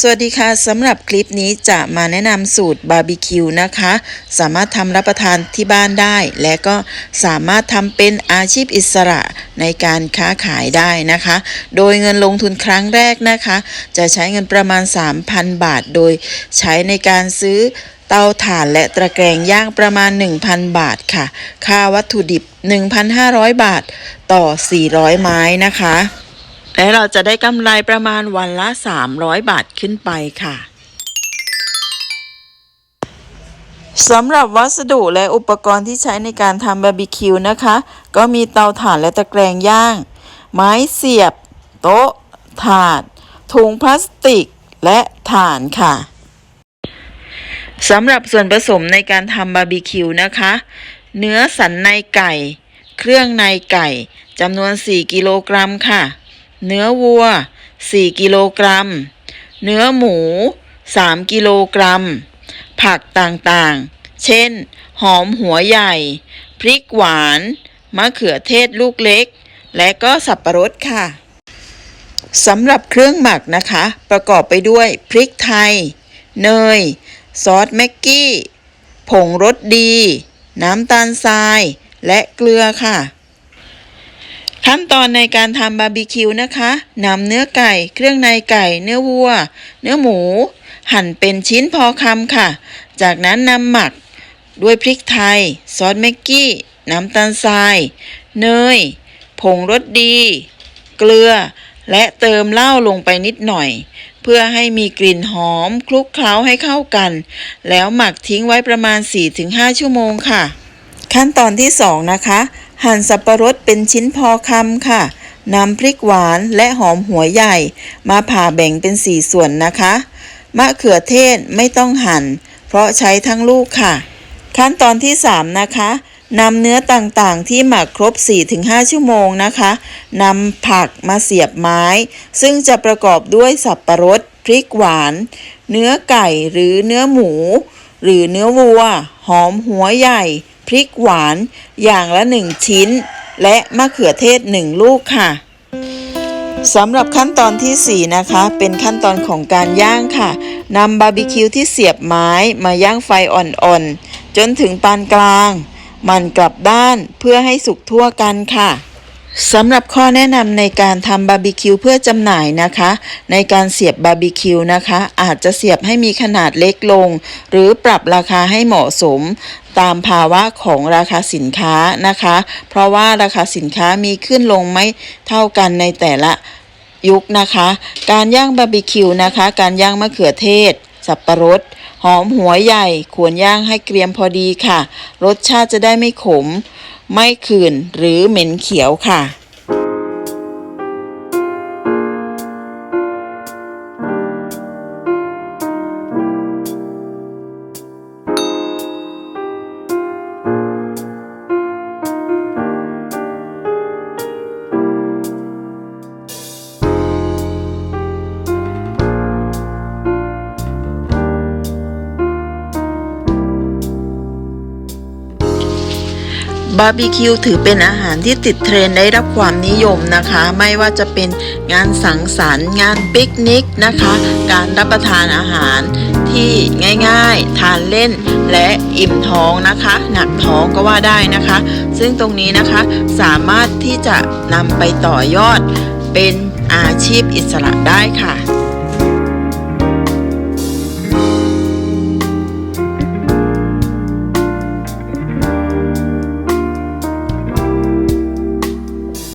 สวัสดีค่ะสำหรับคลิปนี้จะมาแนะนำสูตรบาร์บีคิวนะคะ สามารถทำรับประทานที่บ้านได้ และก็สามารถทำเป็นอาชีพอิสระในการค้าขายได้นะคะ โดยเงินลงทุนครั้งแรกนะคะ จะใช้เงินประมาณ 3,000 บาท โดยใช้ในการซื้อเตาถ่านและตะแกรงย่างประมาณ 1,000 บาทค่ะ ค่าวัตถุดิบ 1,500 บาท ต่อ 400 ไม้นะคะ และเราจะได้กำไรประมาณวันละ 300 บาทขึ้นไปค่ะสำหรับวัสดุและอุปกรณ์ที่ใช้ในการทำบาร์บีคิวนะคะ ก็มีเตาถ่านและตะแกรงย่าง ไม้เสียบ โต๊ะ ถาด ถุงพลาสติก และถ่านค่ะสำหรับส่วนผสมในการทำบาร์บีคิวนะคะ เนื้อสันในไก่ เครื่องในไก่จำนวน 4 กิโลกรัมค่ะ เนื้อวัว 4 กิโลกรัม เนื้อหมู 3 กิโลกรัม ผักต่างๆ เช่น หอมหัวใหญ่ พริกหวาน มะเขือเทศลูกเล็ก และก็สับประรดค่ะสำหรับเครื่องหมักนะคะ ประกอบไปด้วยพริกไทย เนย ซอสแม็กกี้ ผงรสดี น้ำตาลทราย และเกลือค่ะ ขั้นตอนในการทำบาร์บีคิวนะคะนำเนื้อไก่ เครื่องในไก่ เนื้อวัว เนื้อหมู หั่นเป็นชิ้นพอคำค่ะ จากนั้นนำหมักด้วยพริกไทย ซอสแม็กกี้ น้ำตาลทราย เนย ผงรสดี เกลือ และเติมเหล้าลงไปนิดหน่อย เพื่อให้มีกลิ่นหอมคลุกเคล้าให้เข้ากัน แล้วหมักทิ้งไว้ประมาณ 4-5 ชั่วโมงค่ะ ขั้นตอนที่ 2 นะคะ หั่นสับประรดเป็นชิ้นพอคำค่ะนำพริกหวานและหอมหัวใหญ่ มาผ่าแบ่งเป็น4ส่วนนะคะ มะเขือเทศไม่ต้องหั่น เพราะใช้ทั้งลูกค่ะ ขั้นตอนที่ 3 นะคะนำเนื้อต่างๆ ที่หมักครบ 4-5 ชั่วโมงนะคะนำผักมาเสียบไม้ ซึ่งจะประกอบด้วยสับประรด พริกหวาน เนื้อไก่หรือเนื้อหมู หรือเนื้อวัว หอมหัวใหญ่ พริกหวานอย่างละ 1 ชิ้น และมะเขือเทศ 1 ลูกค่ะสำหรับขั้นตอนที่ 4 นะคะ เป็นขั้นตอนของการย่างค่ะนำบาร์บีคิวที่เสียบไม้มาย่างไฟอ่อนๆ จนถึงปานกลาง มันกลับด้านเพื่อให้สุกทั่วกันค่ะ สำหรับข้อแนะนำในการทำบาร์บีคิวเพื่อจำหน่ายนะคะ ในการเสียบบาร์บีคิวนะคะ อาจจะเสียบให้มีขนาดเล็กลง หรือปรับราคาให้เหมาะสมตามภาวะของราคาสินค้านะคะ เพราะว่าราคาสินค้ามีขึ้นลงไม่เท่ากันในแต่ละยุคนะคะ การย่างบาร์บีคิวนะคะ การย่างมะเขือเทศ สับประรด หอมหัวใหญ่ควรย่างให้เกรียมพอดีค่ะ รสชาติจะได้ไม่ขม ไม่ขื่นหรือเหม็นเขียวค่ะ บาร์บีคิวถือเป็นอาหารที่ติดเทรนได้รับความนิยมนะคะ ไม่ว่าจะเป็นงานสังสรรค์ งานปิกนิกนะคะ การรับประทานอาหารที่ง่ายๆ ทานเล่นและอิ่มท้องนะคะ หนักท้องก็ว่าได้นะคะ ซึ่งตรงนี้นะคะสามารถที่จะนำไปต่อยอดเป็นอาชีพอิสระได้ค่ะ